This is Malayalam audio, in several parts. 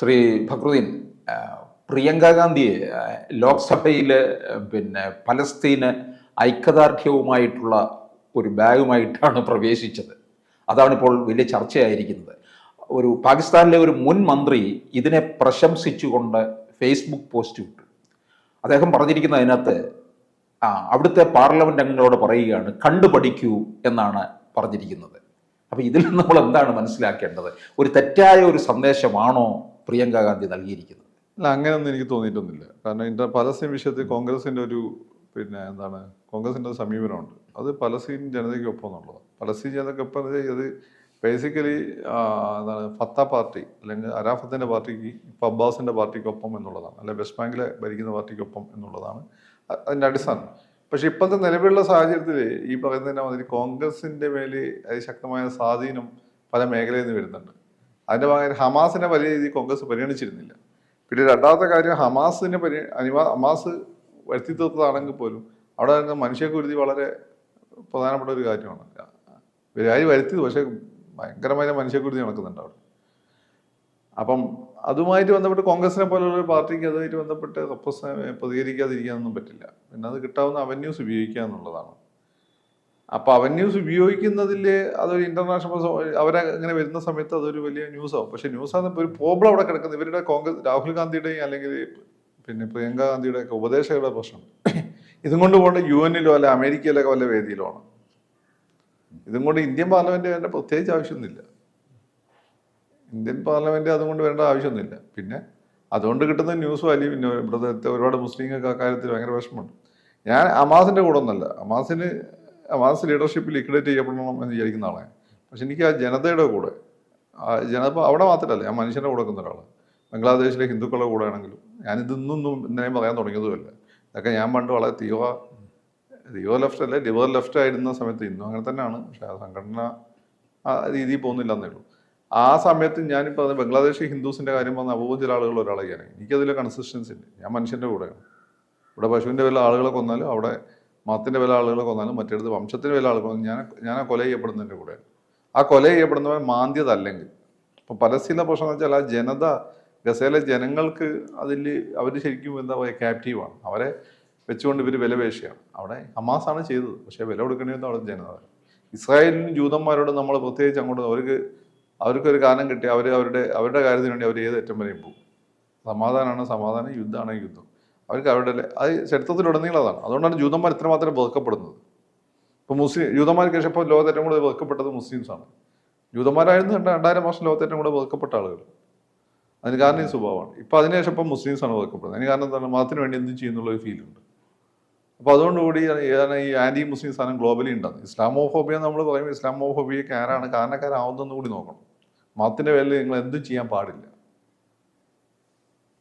ശ്രീ ഫക്രുദ്ദീൻ പ്രിയങ്ക ഗാന്ധിയെ ലോക്സഭയിൽ പിന്നെ പലസ്തീന് ഐക്യദാർഢ്യവുമായിട്ടുള്ള ഒരു ബാഗുമായിട്ടാണ് പ്രവേശിച്ചത്. അതാണ് ഇപ്പോൾ വലിയ ചർച്ചയായിരിക്കുന്നത്. ഒരു പാകിസ്ഥാനിലെ ഒരു മുൻ മന്ത്രി ഇതിനെ പ്രശംസിച്ചുകൊണ്ട് ഫേസ്ബുക്ക് പോസ്റ്റ് ഇട്ടു. അദ്ദേഹം പറഞ്ഞിരിക്കുന്ന അതിനകത്ത് ആ അവിടുത്തെ പാർലമെന്റ് അംഗങ്ങളോട് പറയുകയാണ് കണ്ടുപഠിക്കൂ എന്നാണ് പറഞ്ഞിരിക്കുന്നത്. അപ്പൊ ഇതിൽ നമ്മൾ എന്താണ് മനസ്സിലാക്കേണ്ടത്? ഒരു തെറ്റായ ഒരു സന്ദേശമാണോ പ്രിയങ്ക ഗാന്ധി നൽകിയിരിക്കുന്നത്. അല്ല അങ്ങനെയൊന്നും എനിക്ക് തോന്നിയിട്ടൊന്നുമില്ല. കാരണം ഇന്ത്യ പലസ്തീൻ വിഷയത്തിൽ കോൺഗ്രസിന്റെ ഒരു പിന്നെ എന്താണ് കോൺഗ്രസിന്റെ സമീപനമുണ്ട്. അത് പലസ്തീൻ ജനതയ്ക്കൊപ്പം എന്നുള്ളതാണ്. പലസ്തീൻ ജനതയ്ക്കൊപ്പം ഇത് ബേസിക്കലി എന്താണ് ഫത്ത പാർട്ടി അല്ലെങ്കിൽ അരാഫത്തിന്റെ പാർട്ടിക്ക് ഇപ്പം അബ്ബാസിന്റെ പാർട്ടിക്കൊപ്പം എന്നുള്ളതാണ്. അല്ലെ വെസ്റ്റ് ബാങ്കിലെ ഭരിക്കുന്ന പാർട്ടിക്കൊപ്പം എന്നുള്ളതാണ്. അതിന്റെ അടിസ്ഥാനം. പക്ഷെ ഇപ്പോഴത്തെ നിലവിലുള്ള സാഹചര്യത്തിൽ ഈ പറയുന്നതിന്റെ മാതിരി കോൺഗ്രസിന്റെ മേൽ അതിശക്തമായ സ്വാധീനം പല മേഖലയിൽ നിന്ന് വരുന്നുണ്ട്. അതിന്റെ ഭാഗമായി ഹമാസിനെ വലിയ രീതിയിൽ കോൺഗ്രസ് പരിഗണിച്ചിരുന്നില്ല. പിന്നെ രണ്ടാമത്തെ കാര്യം ഹമാസിനെ പരി അനിവാ ഹമാസ് വരുത്തി തീർത്തതാണെങ്കിൽ പോലും അവിടെ നടന്ന മനുഷ്യക്കുരുതി വളരെ പ്രധാനപ്പെട്ട ഒരു കാര്യമാണ്. ഇവരായി വരുത്തിയത്? പക്ഷേ ഭയങ്കരമായ മനുഷ്യക്കുരുതി നടക്കുന്നുണ്ട് അവിടെ. അപ്പം അതുമായിട്ട് ബന്ധപ്പെട്ട് കോൺഗ്രസിനെ പോലുള്ള പാർട്ടിക്ക് അതുമായിട്ട് ബന്ധപ്പെട്ട് പ്രതികരിക്കാതിരിക്കാനൊന്നും പറ്റില്ല. പിന്നെ അത് കിട്ടാവുന്ന അവന്യൂസ് ഉപയോഗിക്കുക എന്നുള്ളതാണ്. അപ്പൊ അവന്യൂസ് ഉപയോഗിക്കുന്നതിൽ അതൊരു ഇന്റർനാഷണൽ അവരെ ഇങ്ങനെ വരുന്ന സമയത്ത് അതൊരു വലിയ ന്യൂസ് ആവും. പക്ഷെ ന്യൂസ് ആണ് ഒരു പ്രോബ്ലം അവിടെ കിടക്കുന്നത്. ഇവരുടെ കോൺഗ്രസ് രാഹുൽ ഗാന്ധിയുടെയും അല്ലെങ്കിൽ പിന്നെ പ്രിയങ്ക ഗാന്ധിയുടെ ഒക്കെ ഉപദേശകരുടെ പ്രശ്നം. ഇതും കൊണ്ട് പോകേണ്ട യു എന്നിലോ അല്ലെ അമേരിക്കയിലൊക്കെ വല്ല വേദിയിലോ ആണ്. ഇതും കൊണ്ട് ഇന്ത്യൻ പാർലമെന്റ് വേണ്ട പ്രത്യേകിച്ച് ആവശ്യമൊന്നുമില്ല. ഇന്ത്യൻ പാർലമെന്റ് അതുകൊണ്ട് വേണ്ട ആവശ്യമൊന്നുമില്ല. പിന്നെ അതുകൊണ്ട് കിട്ടുന്ന ന്യൂസ് വാല്യൂ പിന്നെ ഇവിടുത്തെ ഒരുപാട് മുസ്ലിങ്ങൾക്ക് ആ കാര്യത്തിൽ ഭയങ്കര വിഷമമുണ്ട്. ഞാൻ അമാസിന്റെ കൂടെ ഒന്നല്ല. അമാസിന് അമാസ് ലീഡർഷിപ്പ് ലിക്വിഡേറ്റ് ചെയ്യപ്പെടണം എന്ന് വിചാരിക്കുന്ന ആളാണ് പക്ഷെ എനിക്ക് ആ ജനതയുടെ കൂടെ ജനത അവിടെ മാത്രമല്ല ഞാൻ മനുഷ്യന്റെ കൂടെ നിൽക്കുന്ന ഒരാളാണ് ബംഗ്ലാദേശിലെ ഹിന്ദുക്കളുടെ കൂടെ ആണെങ്കിലും ഞാനിതൊന്നും ഇന്നലെയും പറയാൻ തുടങ്ങിയതുമല്ല. ഇതൊക്കെ ഞാൻ പണ്ട് വളരെ തീവ്ര തീവ്ര ലെഫ്റ്റ് അല്ലേ ലിബർ ലെഫ്റ്റ് ആയിരുന്ന സമയത്ത് ഇന്നും അങ്ങനെ തന്നെയാണ്. പക്ഷെ ആ സംഘടന ആ രീതിയിൽ പോകുന്നില്ല എന്നേ ഉള്ളൂ. ആ സമയത്ത് ഞാനിപ്പോൾ അത് ബംഗ്ലാദേശി ഹിന്ദുസിന്റെ കാര്യം പറഞ്ഞ അപൂർവം ചില ആളുകൾ ഒരാളെയാണ് എനിക്കതിൽ കൺസിസ്റ്റൻസി ഉണ്ട് ഞാൻ മനുഷ്യന്റെ കൂടെയാണ്. ഇവിടെ പശുവിന്റെ വില ആളുകളെ കൊന്നാലും അവിടെ മതത്തിന്റെ വില ആളുകളെ കൊന്നാലും മറ്റേടത്ത് വംശത്തിന്റെ വില ആളുകൾ ഞാൻ ഞാൻ ആ കൊല ചെയ്യപ്പെടുന്നതിന്റെ കൂടെ ആ കൊല ചെയ്യപ്പെടുന്നവൻ മാന്യതല്ലെങ്കിൽ. അപ്പം പലസ്തീന പ്രശ്നം എന്ന് വെച്ചാൽ ആ ജനത ഗസയിലെ ജനങ്ങൾക്ക് അതിൽ അവർ ശരിക്കും എന്താ പറയുക ക്യാപ്റ്റീവാണ് അവരെ വെച്ചുകൊണ്ട് ഇവർ വിലപേശിയാണ് അവിടെ ഹമാസാണ് ചെയ്തത്. പക്ഷേ വില കൊടുക്കണമെന്ന് അവിടെ ജനത ഇസ്രായേലിനും ജൂതന്മാരോട് നമ്മൾ പ്രത്യേകിച്ച് അങ്ങോട്ട് അവർക്ക് അവർക്കൊരു കാലം കിട്ടി അവർ അവരുടെ അവരുടെ കാര്യത്തിന് വേണ്ടി അവർ ഏത് ഏറ്റവും വരെയും പോകും. സമാധാനമാണ് സമാധാനം യുദ്ധമാണ് യുദ്ധം. അവർക്ക് അവരുടെ അത് ചരിത്രത്തിലുടനീളം അതാണ് അതുകൊണ്ടാണ് ജൂതന്മാർ ഇത്രമാത്രം വെറുക്കപ്പെടുന്നത്. ഇപ്പോൾ മുസ്ലിം ജൂതന്മാർക്ക് ശേഷം ഇപ്പോൾ ലോകത്ത് ഏറ്റവും കൂടുതൽ വെറുക്കപ്പെട്ടത് മുസ്ലിംസാണ്. ജൂതന്മാരായിരുന്നു രണ്ട- രണ്ടായിരം വർഷം ലോകത്ത് ഏറ്റവും കൂടുതൽ വെറുക്കപ്പെട്ട ആളുകൾ. അതിന് കാരണം ഈ സ്വഭാവമാണ്. ഇപ്പം അതിനുശേഷം ഇപ്പം മുസ്ലിംസാണ് വെറുക്കപ്പെടുന്നത്. അതിന് കാരണം എന്താണ്? മതത്തിന് വേണ്ടി എന്തും ചെയ്യുന്നുള്ള ഒരു ഫീലുണ്ട് അപ്പോൾ അതുകൊണ്ടുകൂടി ഈ ആന്റി മുസ്ലിം സാധനം ഗ്ലോബലി ഉണ്ടാകുന്നത് ഇസ്ലാമോഫോബിയ നമ്മൾ പറയുമ്പോൾ ഇസ്ലാമോഫോബിയക്ക് ആരാണ് കാരണക്കാരാവുന്നതെന്ന് കൂടി നോക്കണം. മതത്തിന്റെ പേരിൽ നിങ്ങൾ എന്തും ചെയ്യാൻ പാടില്ല.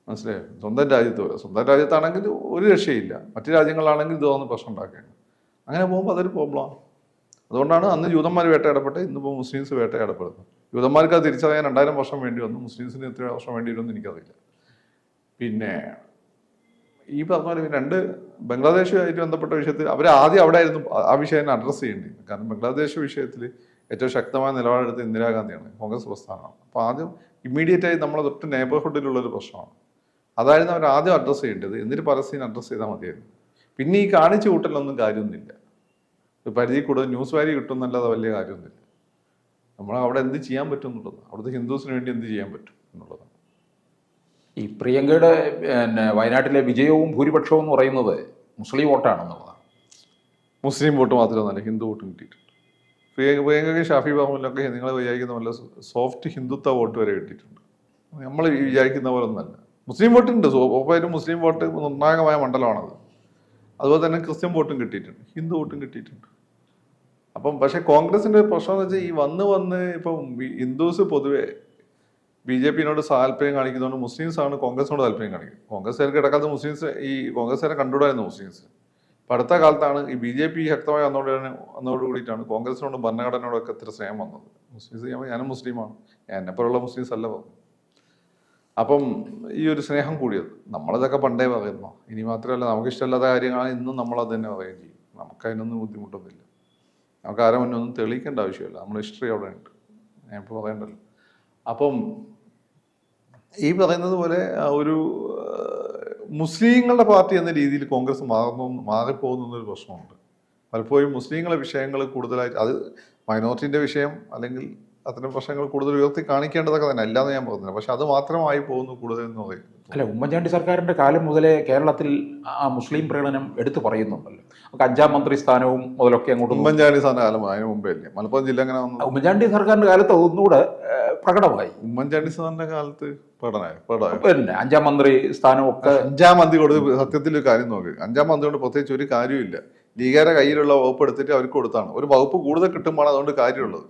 മനസ്സിലായോ? സ്വന്തം രാജ്യത്ത് പോലെ സ്വന്തം രാജ്യത്താണെങ്കിൽ ഒരു രക്ഷയില്ല. മറ്റു രാജ്യങ്ങളാണെങ്കിൽ ഇതൊന്ന് പ്രശ്നം ഉണ്ടാക്കുകയാണ്. അങ്ങനെ പോകുമ്പോൾ അതൊരു പ്രോബ്ലമാണ് അതുകൊണ്ടാണ് അന്ന് ജൂതന്മാർ വേട്ടയാടപ്പെട്ട് ഇന്നിപ്പോൾ മുസ്ലിംസ് വേട്ടയാടപ്പെടുന്നത്. ജൂതന്മാർക്ക് അത് തിരിച്ചറിയാൻ രണ്ടായിരം വർഷം വേണ്ടി വന്നു. മുസ്ലിംസിന് എത്ര വർഷം വേണ്ടി വരുമെന്ന് എനിക്കറിയില്ല. പിന്നെ ഈ പറഞ്ഞ പോലെ രണ്ട് ബംഗ്ലാദേശുമായിട്ട് ബന്ധപ്പെട്ട വിഷയത്തിൽ അവർ ആദ്യം അവിടെ ആയിരുന്നു ആ- വിഷയം അഡ്രസ്സ് ചെയ്യേണ്ടി കാരണം ബംഗ്ലാദേശ് വിഷയത്തിൽ ഏറ്റവും ശക്തമായ നിലപാടെടുത്ത് ഇന്ദിരാഗാന്ധിയാണ്. കോൺഗ്രസ് പ്രസ്ഥാനമാണ്. അപ്പോൾ ആദ്യം ഇമ്മീഡിയറ്റായി നമ്മളെ തൊട്ട് നെയ്ബർഹുഡിലുള്ള ഒരു പ്രശ്നമാണ്. അതായിരുന്നു അവർ ആദ്യം അഡ്രസ്സ് ചെയ്യേണ്ടത്. എന്നിട്ട് പരസ്യം അഡ്രസ്സ് ചെയ്താൽ മതിയായിരുന്നു. പിന്നെ ഈ കാണിച്ചു കൂട്ടലൊന്നും കാര്യമൊന്നുമില്ല. പരിധി കൂടുതൽ ന്യൂസ് വാരി കിട്ടുന്നല്ലാതെ വലിയ കാര്യമൊന്നുമില്ല. നമ്മൾ അവിടെ എന്ത് ചെയ്യാൻ പറ്റും എന്നുള്ളത്. അവിടുത്തെ ഹിന്ദുസിന് വേണ്ടി എന്ത് ചെയ്യാൻ പറ്റും എന്നുള്ളതാണ് ഈ പ്രിയങ്കയുടെ പിന്നെ വയനാട്ടിലെ വിജയവും ഭൂരിപക്ഷവും എന്ന് പറയുന്നത് മുസ്ലിം വോട്ടാണെന്നുള്ളതാണ്. മുസ്ലിം വോട്ട് മാത്രമല്ല ഹിന്ദു വോട്ടും കിട്ടിയിട്ടുണ്ട്. പ്രിയങ്ക പ്രിയങ്കയ്ക്ക് ഷാഫി ബാബുവിനൊക്കെ നിങ്ങൾ വിചാരിക്കുന്ന പോലെ സോഫ്റ്റ് ഹിന്ദുത്വ വോട്ട് വരെ കിട്ടിയിട്ടുണ്ട്. നമ്മൾ വിചാരിക്കുന്ന പോലെ ഒന്നല്ല മുസ്ലിം വോട്ടുണ്ട്. ഉറപ്പായിട്ടും മുസ്ലിം വോട്ട് നിർണായകമായ മണ്ഡലമാണത്. അതുപോലെ തന്നെ ക്രിസ്ത്യൻ വോട്ടും കിട്ടിയിട്ടുണ്ട്. ഹിന്ദു വോട്ടും കിട്ടിയിട്ടുണ്ട്. അപ്പം പക്ഷേ കോൺഗ്രസിന്റെ പ്രശ്നം എന്ന് വെച്ചാൽ ഈ വന്ന് വന്ന് ഇപ്പം ഹിന്ദുസ് പൊതുവെ ബി ജെ പിന്നോട് താല്പര്യം കാണിക്കുന്നതുകൊണ്ട് മുസ്ലിംസ് ആണ് കോൺഗ്രസിനോട് താല്പര്യം കാണിക്കുന്നത്. കോൺഗ്രസ്സുകാർക്ക് കിടക്കാത്ത മുസ്ലിംസ് ഈ കോൺഗ്രസ്സുകാരെ കണ്ടുകൂടായിരുന്നു മുസ്ലിംസ്. ഇപ്പം അടുത്ത കാലത്താണ് ഈ ബി ജെ പി ശക്തമായി വന്നോട് വന്നോട് കൂടിയിട്ടാണ് കോൺഗ്രസിനോടും ഭരണഘടനയോടൊക്കെ ഇത്ര സ്നേഹം വന്നത്. മുസ്ലിംസ് ഞാനും മുസ്ലിമാണ്. എന്നെ പോലുള്ള മുസ്ലിംസ് അല്ല പറഞ്ഞു അപ്പം ഈ ഒരു സ്നേഹം കൂടിയത്. നമ്മളിതൊക്കെ പണ്ടേ പറയുന്നു. ഇനി മാത്രമല്ല നമുക്ക് ഇഷ്ടമല്ലാത്ത കാര്യങ്ങളാണ് ഇന്നും നമ്മൾ അത് തന്നെ പറയുകയും ചെയ്യും. നമുക്ക് അതിനൊന്നും ബുദ്ധിമുട്ടൊന്നുമില്ല. നമുക്ക് ആരെ മുന്നേ ഒന്നും തെളിയിക്കേണ്ട ആവശ്യമില്ല. നമ്മൾ ഹിസ്റ്ററി അവിടെ ഉണ്ട്. ഞാൻ ഇപ്പോൾ പറയണ്ടല്ലോ. അപ്പം ഈ പറയുന്നത് പോലെ ഒരു മുസ്ലിങ്ങളുടെ പാർട്ടി എന്ന രീതിയിൽ കോൺഗ്രസ് മാറുന്നു മാറിപ്പോകുന്നൊരു പ്രശ്നമുണ്ട്. പലപ്പോഴും മുസ്ലിങ്ങളെ വിഷയങ്ങൾ കൂടുതലായിട്ട് അത് മൈനോറിറ്റിന്റെ വിഷയം അല്ലെങ്കിൽ അത്തരം പ്രശ്നങ്ങൾ കൂടുതൽ ഉയർത്തി കാണിക്കേണ്ടതൊക്കെ തന്നെ അല്ലാന്ന് ഞാൻ പോകുന്നില്ല പക്ഷെ അത് മാത്രമായി പോകുന്നു കൂടുതൽ എന്ന് പറയുന്നത് അല്ല ഉമ്മൻചാണ്ടി സർക്കാരിന്റെ കാലം മുതലേ കേരളത്തിൽ ആ മുസ്ലിം പ്രകടനം എടുത്തു പറയുന്നുണ്ടല്ലോ. അഞ്ചാം മന്ത്രി സ്ഥാനവും മുതലൊക്കെ അങ്ങോട്ട്. ഉമ്മൻചാണ്ടി സ്ഥാന കാലം അതിന് മുമ്പേ അല്ലേ? മലപ്പുറം ജില്ല അങ്ങനെ വന്നു? ഉമ്മൻചാണ്ടി സർക്കാരിന്റെ കാലത്ത് ഒന്നുകൂടെ പ്രകടമായി. ഉമ്മൻചാണ്ടി സാറിന്റെ കാലത്ത് പിന്നെ അഞ്ചാം മന്ത്രി സ്ഥാനമൊക്കെ അഞ്ചാം മന്ത്രി കൊടുത്ത് സത്യത്തിൽ ഒരു കാര്യം നോക്ക്. അഞ്ചാം മന്ത്രി കൊണ്ട് പ്രത്യേകിച്ച് ഒരു കാര്യമില്ല ലീഗാരെ കയ്യിലുള്ള വകുപ്പ് എടുത്തിട്ട് അവർക്ക് കൊടുത്താണ്. ഒരു വകുപ്പ് കൂടുതൽ കിട്ടുമ്പോഴാണ് അതുകൊണ്ട് കാര്യമുള്ളത്.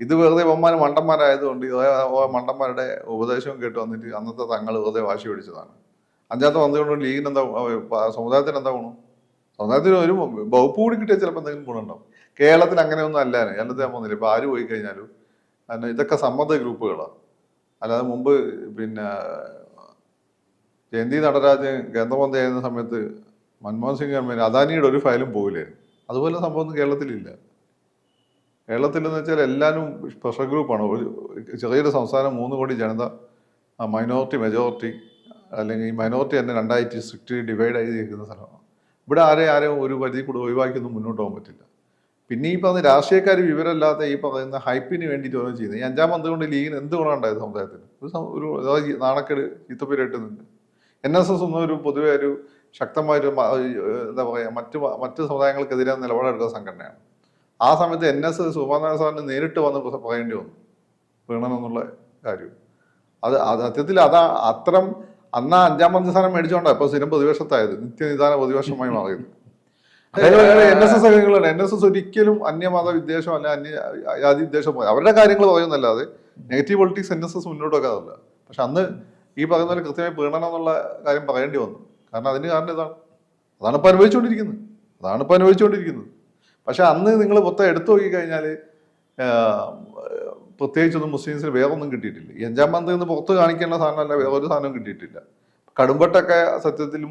ഇത് വെറുതെ ഇവന്മാർ മണ്ടന്മാരായതുകൊണ്ട് മണ്ടന്മാരുടെ ഉപദേശവും കേട്ട് വന്നിട്ട് അന്നത്തെ തങ്ങൾ വെറുതെ വാശി പിടിച്ചതാണ്. അഞ്ചാമത്തെ വന്നുകൊണ്ട് ലീഗിന് എന്താ സമുദായത്തിന് എന്താ ഗുണം? സമുദായത്തിന് ഒരു വകുപ്പ് കൂടി കിട്ടിയാൽ ചിലപ്പോൾ എന്തെങ്കിലും ഗുണമുണ്ടാവും. കേരളത്തിൽ അങ്ങനെയൊന്നും അല്ലാതെ കേരളത്തിൽ ഞാൻ പോകുന്നില്ല ഇപ്പം ആര് പോയി കഴിഞ്ഞാലും ഇതൊക്കെ സമ്മത ഗ്രൂപ്പുകളാണ് അല്ലാതെ മുമ്പ് പിന്നെ ജയന്തി നടരാജൻ കേന്ദ്രമന്ത്രി ആയിരുന്ന സമയത്ത് മൻമോഹൻ സിംഗ് ഗവൺമെന്റ് അദാനിയുടെ ഒരു ഫയലും പോകില്ലായിരുന്നു അതുപോലെ സംഭവം കേരളത്തിലില്ല. കേരളത്തിൽ എന്ന് വെച്ചാൽ എല്ലാവരും സ്പെഷ്യൽ ഗ്രൂപ്പാണ് ഒരു ചെറിയൊരു സംസ്ഥാനം മൂന്ന് കോടി ജനത മൈനോറിറ്റി മെജോറിറ്റി അല്ലെങ്കിൽ ഈ മൈനോറിറ്റി തന്നെ രണ്ടായിട്ട് സ്ട്രിക്റ്റ്ലി ഡിവൈഡ് ആയി നിൽക്കുന്ന സ്ഥലമാണ്. ഇവിടെ ആരെ ആരെയും ഒരു പരിധി കൂടെ ഒഴിവാക്കിയൊന്നും മുന്നോട്ട് പോകാൻ പറ്റില്ല. പിന്നെ ഈ പറഞ്ഞ രാഷ്ട്രീയക്കാർ വിവരമില്ലാത്ത ഈ പറയുന്ന ഹൈപ്പിന് വേണ്ടിയിട്ട് ഓരോ ചെയ്യുന്നത്. ഈ അഞ്ചാം മന്ത്രി കൊണ്ട് ലീഗിന് എന്ത് ഗുണം ഉണ്ടായത് സമുദായത്തിന്? ഒരു ഒരു നാണക്കേട് ചീത്തപ്പേരായിട്ട് നിന്ന് എൻ എസ് എസ് ഒന്നും ഒരു പൊതുവെ ഒരു ശക്തമായൊരു എന്താ പറയുക മറ്റ് മറ്റ് സമുദായങ്ങൾക്കെതിരെ നിലപാടെടുക്കുന്ന സംഘടനയാണ്. ആ സമയത്ത് എൻ എസ് സുകുമാരനാഥ സാറിന് നേരിട്ട് വന്ന് പറയേണ്ടി വന്നു. വീണമെന്നുള്ള കാര്യം. അത് സത്യത്തിൽ അതാ അത്രം അന്ന് അഞ്ചാം മന്ത്രി സ്ഥാനം മേടിച്ചോണ്ടാ ഇപ്പൊ സ്ഥിരം പ്രതിപക്ഷത്തായത്. നിത്യനിദാന പ്രതിപക്ഷമായി മാറിയത്. എൻ എസ് എസ് അംഗങ്ങളുണ്ട് എൻ എസ് എസ് ഒരിക്കലും അന്യമത വിദ്വേഷം അല്ല അന്യ ജാതി വിദ്വേഷം അവരുടെ കാര്യങ്ങൾ പറയുന്നല്ലാതെ negative politics N S S മുന്നോട്ട് വെക്കാറില്ല പക്ഷെ അന്ന് ഈ പറയുന്ന പോലെ കൃത്യമായി പീഡനം എന്നുള്ള കാര്യം പറയേണ്ടി വന്നു. കാരണം അതിന് കാരണം ഇതാണ്. അതാണ് ഇപ്പൊ അനുഭവിച്ചുകൊണ്ടിരിക്കുന്നത്. അതാണ് ഇപ്പൊ അനുഭവിച്ചുകൊണ്ടിരിക്കുന്നത്. പക്ഷെ അന്ന് നിങ്ങൾ മൊത്തം എടുത്തു നോക്കി കഴിഞ്ഞാൽ പ്രത്യേകിച്ചൊന്നും മുസ്ലിംസിന് വേറെ ഒന്നും കിട്ടിയിട്ടില്ല അഞ്ചാം മന്ത്രി നിന്ന് പുറത്ത് കാണിക്കേണ്ട സാധനമല്ല ഒരു സാധനവും കിട്ടിയിട്ടില്ല. കടുംപട്ടൊക്കെ സത്യത്തിൽ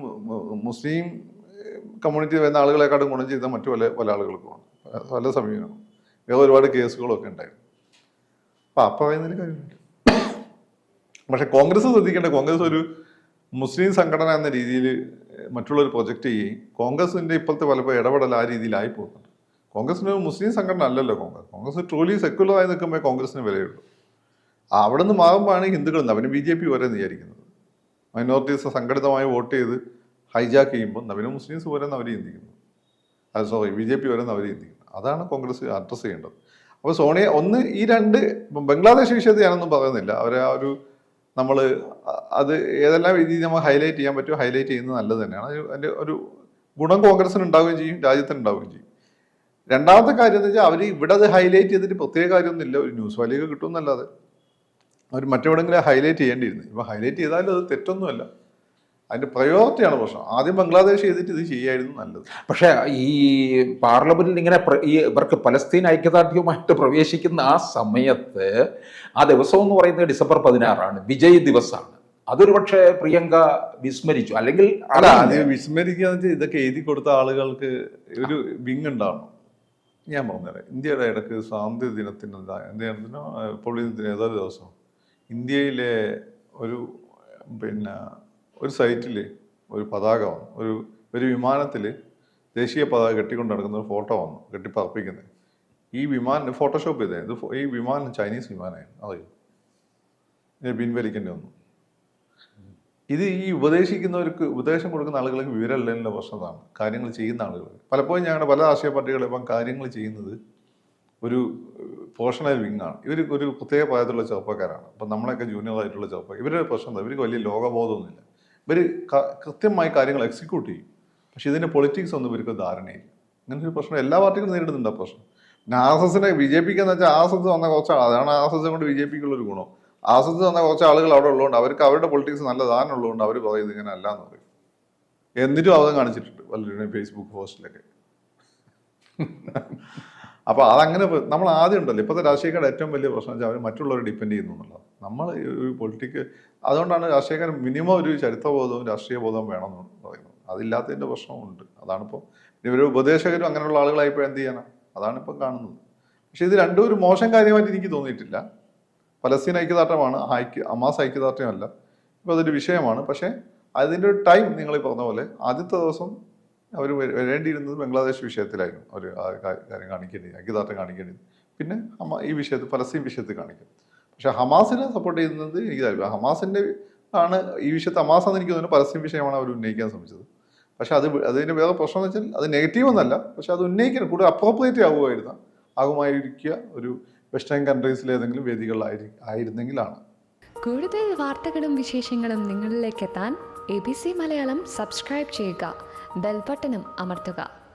മുസ്ലിം കമ്മ്യൂണിറ്റി വരുന്ന ആളുകളെക്കാട്ടും ഗുണം ചെയ്ത മറ്റു പല പല ആളുകൾക്കുമാണ് പല സമീപനവും. വേറെ ഒരുപാട് കേസുകളൊക്കെ ഉണ്ടായിരുന്നു. അപ്പം അപ്പം പറയുന്നതിന് കാര്യമില്ല. പക്ഷെ കോൺഗ്രസ് ശ്രദ്ധിക്കേണ്ട കോൺഗ്രസ് ഒരു മുസ്ലിം സംഘടന എന്ന രീതിയിൽ മറ്റുള്ളവർ പ്രൊജക്റ്റ് ചെയ്യുകയും കോൺഗ്രസിന്റെ ഇപ്പോഴത്തെ പലപ്പോൾ ഇടപെടൽ ആ രീതിയിലായി പോകുന്നുണ്ട്. കോൺഗ്രസിന് മുസ്ലിം സംഘടന അല്ലല്ലോ കോൺഗ്രസ്. കോൺഗ്രസ് ട്രൂലി സെക്യുലർ ആയി നിൽക്കുമ്പോൾ കോൺഗ്രസിന് വിലയുള്ളൂ. അവിടെ നിന്ന് മാറുമ്പോഴാണ് ഹിന്ദുക്കൾ അവന് ബി ജെ പി വരെ വിചാരിക്കുന്നത്. മൈനോറിറ്റീസ് സംഘടിതമായി വോട്ട് ചെയ്ത് ഹൈജാക്ക് ചെയ്യുമ്പോൾ നവീന മുസ്ലിംസ് വരെ അവർ ചിന്തിക്കുന്നു. അത് സോറി ബി ജെ പി വരെ അവർ ചിന്തിക്കുന്നു. അതാണ് കോൺഗ്രസ് അഡ്രസ്സ് ചെയ്യേണ്ടത്. അപ്പോൾ സോണിയ ഒന്ന് ഈ രണ്ട് ഇപ്പം ബംഗ്ലാദേശ് വിഷയത്തിൽ ഞാനൊന്നും പറയുന്നില്ല. അവരെ ആ ഒരു നമ്മൾ അത് ഏതെല്ലാം രീതിയിൽ നമ്മൾ ഹൈലൈറ്റ് ചെയ്യാൻ പറ്റുമോ ഹൈലൈറ്റ് ചെയ്യുന്നത് നല്ലത് തന്നെയാണ്. അതിന്റെ ഒരു ഗുണം കോൺഗ്രസിന് ഉണ്ടാവുകയും ചെയ്യും രാജ്യത്തിന് ഉണ്ടാവുകയും ചെയ്യും. രണ്ടാമത്തെ കാര്യം എന്ന് വെച്ചാൽ അവർ ഇവിടെ അത് ഹൈലൈറ്റ് ചെയ്തിട്ട് പ്രത്യേക കാര്യമൊന്നുമില്ല. ഒരു ന്യൂസ് വാലിയൊക്കെ കിട്ടുമെന്നല്ലാതെ. അവർ മറ്റെവിടെങ്കിലും ഹൈലൈറ്റ് ചെയ്യേണ്ടിയിരുന്നു. ഇപ്പം ഹൈലൈറ്റ് ചെയ്താലും അത് തെറ്റൊന്നുമല്ല. അതിന്റെ പ്രയോറിറ്റിയാണ് പ്രശ്നം. ആദ്യം ബംഗ്ലാദേശ് ചെയ്തിട്ട് ഇത് ചെയ്യായിരുന്നു നല്ലത്. പക്ഷേ ഈ പാർലമെന്റിൽ ഇങ്ങനെ ഈ ഇവർക്ക് പലസ്തീൻ ഐക്യദാർഢ്യവുമായിട്ട് പ്രവേശിക്കുന്ന ആ സമയത്ത് ആ ദിവസം എന്ന് പറയുന്നത് ഡിസംബർ പതിനാറാണ്. വിജയ് ദിവസമാണ് അതൊരു പക്ഷേ പ്രിയങ്ക വിസ്മരിച്ചു. അല്ലെങ്കിൽ അല്ല അത്. വിസ്മരിക്കുക വെച്ചാൽ ഇതൊക്കെ എഴുതി കൊടുത്ത ആളുകൾക്ക് ഒരു വിങ് ഉണ്ടാവണം. ഞാൻ പറഞ്ഞുതരാം. ഇന്ത്യയുടെ ഇടയ്ക്ക് സ്വാതന്ത്ര്യ ദിനത്തിന് എന്ത് ദിനത്തിനോ ഏതൊരു ദിവസം ഇന്ത്യയിലെ ഒരു പിന്നെ ഒരു സൈറ്റിൽ ഒരു പതാക വന്നു. ഒരു ഒരു വിമാനത്തിൽ ദേശീയ പതാക കെട്ടിക്കൊണ്ട് നടക്കുന്ന ഒരു ഫോട്ടോ വന്നു കെട്ടിപ്പറപ്പിക്കുന്നത്. ഈ വിമാനം ഫോട്ടോഷോപ്പ് ചെയ്തേ ഇത് ഈ വിമാനം ചൈനീസ് വിമാനമായിരുന്നു അറിയോ? പിൻവലിക്കേണ്ടി വന്നു. ഇത് ഈ ഉപദേശിക്കുന്നവർക്ക് ഉപദേശം കൊടുക്കുന്ന ആളുകൾക്ക് വിവരമില്ലെന്നുള്ള പ്രശ്നമാണ് കാര്യങ്ങൾ ചെയ്യുന്ന ആളുകൾ. പലപ്പോഴും ഞങ്ങളുടെ പല രാഷ്ട്രീയ പാർട്ടികളും ഇപ്പം കാര്യങ്ങൾ ചെയ്യുന്നത് ഒരു പോഷണൽ വിങ്ങാണ്. ഇവർ ഒരു പ്രത്യേക പ്രായത്തിലുള്ള ചെറുപ്പക്കാരാണ്. അപ്പം നമ്മളൊക്കെ ജൂനിയർ ആയിട്ടുള്ള ചെറുപ്പക്കാർ. ഇവരുടെ പ്രശ്നം എന്താ ഇവർക്ക് വലിയ ലോകബോധമൊന്നുമില്ല. ഇവർ കൃത്യമായി കാര്യങ്ങൾ എക്സിക്യൂട്ട് ചെയ്യും. പക്ഷേ ഇതിന്റെ പൊളിറ്റിക്സ് ഒന്നും ഇവർക്ക് ധാരണയില്ല. ഇങ്ങനത്തെ ഒരു പ്രശ്നം എല്ലാ പാർട്ടികളും നേരിടുന്നുണ്ട് ആ പ്രശ്നം. പിന്നെ ആർ എസ് എസിനെ ബി ജെ പിക്ക് എന്ന് വെച്ചാൽ ആർ എസ് എസ് വന്ന കുറച്ചാണ് അതാണ് ആർ എസ് എസ് കൊണ്ട് ബി ജെ പിക്കുള്ളൊരു ഗുണം. എസ് എസ് കുറച്ച് ആളുകൾ അവിടെ ഉള്ളതുകൊണ്ട് അവർക്ക് അവരുടെ പൊളിറ്റിക്സ് നല്ല ധാരണ ഉള്ളതുകൊണ്ട് അവർ പറയുന്നത് ഇങ്ങനെ അല്ല എന്ന് പറയും. എന്നിട്ടും അവതം കാണിച്ചിട്ടുണ്ട് പലരുടെയും ഫേസ്ബുക്ക് പോസ്റ്റിലൊക്കെ. അപ്പൊ അതങ്ങനെ നമ്മൾ ആദ്യം ഉണ്ടല്ലോ. ഇപ്പോഴത്തെ രാഷ്ട്രീയക്കാരുടെ ഏറ്റവും വലിയ പ്രശ്നം വെച്ചാൽ അവർ മറ്റുള്ളവരെ ഡിപ്പെൻഡ് ചെയ്യുന്നു എന്നുള്ളത് നമ്മൾ ഒരു പൊളിറ്റിക്ക് അതുകൊണ്ടാണ് രാഷ്ട്രീയക്കാർ മിനിമം ഒരു ചരിത്രബോധവും രാഷ്ട്രീയ ബോധവും വേണമെന്ന് പറയുന്നത്. അതില്ലാത്തതിന്റെ പ്രശ്നമുണ്ട്. അതാണിപ്പോൾ ഇവർ ഉപദേശകരും അങ്ങനെയുള്ള ആളുകളായപ്പോൾ എന്ത് ചെയ്യാനാണ് അതാണിപ്പോൾ കാണുന്നത്. പക്ഷേ ഇത് രണ്ടും ഒരു മോശം കാര്യമായിട്ട് എനിക്ക് തോന്നിയിട്ടില്ല. പലസ്തീൻ ഐക്യദാർഢ്യമാണ് ഐക്യ അമാസ് ഐക്യദാർഢ്യമല്ല. ഇപ്പോൾ അതൊരു വിഷയമാണ്. പക്ഷേ അതിന്റെ ഒരു ടൈം നിങ്ങൾ ഈ പറഞ്ഞ പോലെ ആദ്യത്തെ ദിവസം അവർ വരേണ്ടിയിരുന്നത് ബംഗ്ലാദേശ് വിഷയത്തിലായിരുന്നു. അവർ കാര്യം കാണിക്കേണ്ടി ഐക്യദാർഢ്യം കാണിക്കേണ്ടി. പിന്നെ ഈ വിഷയത്തിൽ പലസ്തീൻ വിഷയത്തിൽ കാണിക്കും. പക്ഷേ ഹമാസിനെ സപ്പോർട്ട് ചെയ്യുന്നത് എനിക്ക് താല്പര്യം ഹമാസിന്റെ ആണ് ഈ വിഷയത്തെ ഹമാസാന്ന് എനിക്ക് തോന്നുന്നു പലസ്തീൻ വിഷയമാണ് അവർ ഉന്നയിക്കാൻ ശ്രമിച്ചത്. പക്ഷെ അത് അതിന്റെ വേറെ പ്രശ്നം എന്ന് വെച്ചാൽ അത് നെഗറ്റീവ് ഒന്നല്ല. പക്ഷെ അത് ഉന്നയിക്കണം. കൂടുതൽ അപ്രോപ്രിയേറ്റ് ആകുമായിരുന്ന ആകുമായിരിക്കുക ഒരു വെസ്റ്റേൺ കൺട്രീസിലെ ഏതെങ്കിലും വേദികളിലായി ആയിരുന്നെങ്കിലാണ്. കൂടുതൽ വാർത്തകളും വിശേഷങ്ങളും നിങ്ങളിലേക്ക് എത്താൻ A B C Malayalam subscribe ചെയ്യുക. ബെൽബട്ടനും അമർത്തുക.